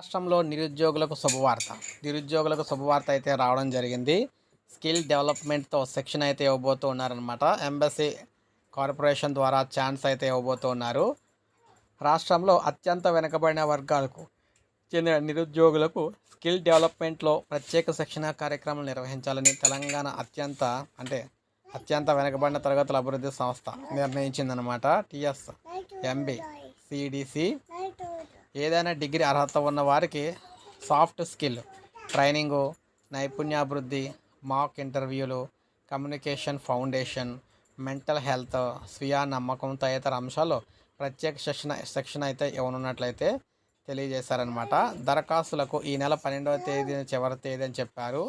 రాష్ట్రంలో నిరుద్యోగులకు శుభవార్త. నిరుద్యోగులకు శుభవార్త అయితే రావడం జరిగింది. స్కిల్ డెవలప్మెంట్తో సెక్షన్ అయితే ఇవ్వబోతూ ఉన్నారనమాట ఎంబసీ కార్పొరేషన్ ద్వారా ఛాన్స్ అయితే ఇవ్వబోతూ ఉన్నారు. రాష్ట్రంలో అత్యంత వెనుకబడిన వర్గాలకు చెందిన నిరుద్యోగులకు స్కిల్ డెవలప్మెంట్లో ప్రత్యేక శిక్షణ కార్యక్రమాలు నిర్వహించాలని తెలంగాణ అత్యంత అంటే అత్యంత వెనుకబడిన తరగతుల అభివృద్ధి సంస్థ నిర్ణయించిందనమాట టిఎస్ ఎంబీ సిడిసి ఏదైనా డిగ్రీ అర్హత ఉన్న వారికి సాఫ్ట్ స్కిల్ ట్రైనింగు నైపుణ్యాభివృద్ధి మాక్ ఇంటర్వ్యూలు కమ్యూనికేషన్ ఫౌండేషన్ మెంటల్ హెల్త్ స్వీయ నమ్మకం తదితర అంశాలు ప్రత్యేక శిక్షణ శిక్షణ అయితే ఇవ్వనున్నట్లయితే తెలియజేశారనమాట దరఖాస్తులకు ఈ నెల పన్నెండవ తేదీ చివరి తేదీ అని చెప్పారు?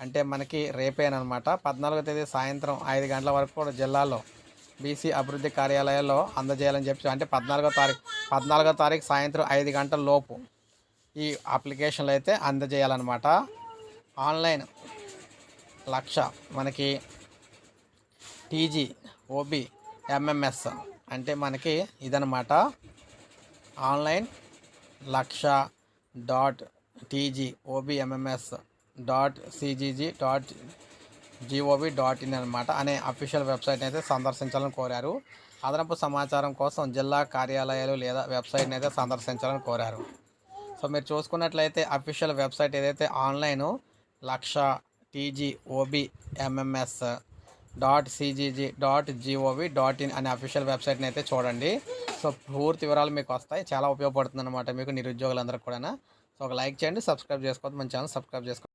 అంటే మనకి రేపేనమాట పద్నాలుగో తేదీ సాయంత్రం ఐదు గంటల వరకు కూడా జిల్లాలో బీసీ అభివృద్ధి కార్యాలయాల్లో అందజేయాలని చెప్పి అంటే పద్నాలుగో తారీఖు పద్నాలుగో తారీఖు సాయంత్రం ఐదు గంటల లోపు ఈ అప్లికేషన్లు అయితే అందజేయాలన్నమాట. ఆన్లైన్ లక్ష మనకి టీజీ ఓబీ ఎంఎంఎస్ అంటే మనకి ఇదనమాట online lakh dot TG OB MMS dot CGG dot GOV dot in అనమాట అనే అఫీషియల్ వెబ్సైట్ అయితే సందర్శించాలని కోరారు. అదనపు సమాచారం కోసం జిల్లా కార్యాలయాలు లేదా వెబ్సైట్ని అయితే సందర్శించాలని కోరారు. సో మీరు చూసుకున్నట్లయితే అఫీషియల్ వెబ్సైట్ ఏదైతే online lakh TG OB MMS dot CGG dot GOV dot in అనే అఫీషియల్ వెబ్సైట్ని అయితే చూడండి. సో పూర్తి వివరాలు మీకు వస్తాయి. చాలా ఉపయోగపడుతుంది అనమాట మీకు నిరుద్యోగులందరికీ కూడా సో ఒక లైక్ చేయండి సబ్స్క్రైబ్ చేసుకోవద్దు. మన ఛానల్ సబ్స్క్రైబ్ చేసుకోండి.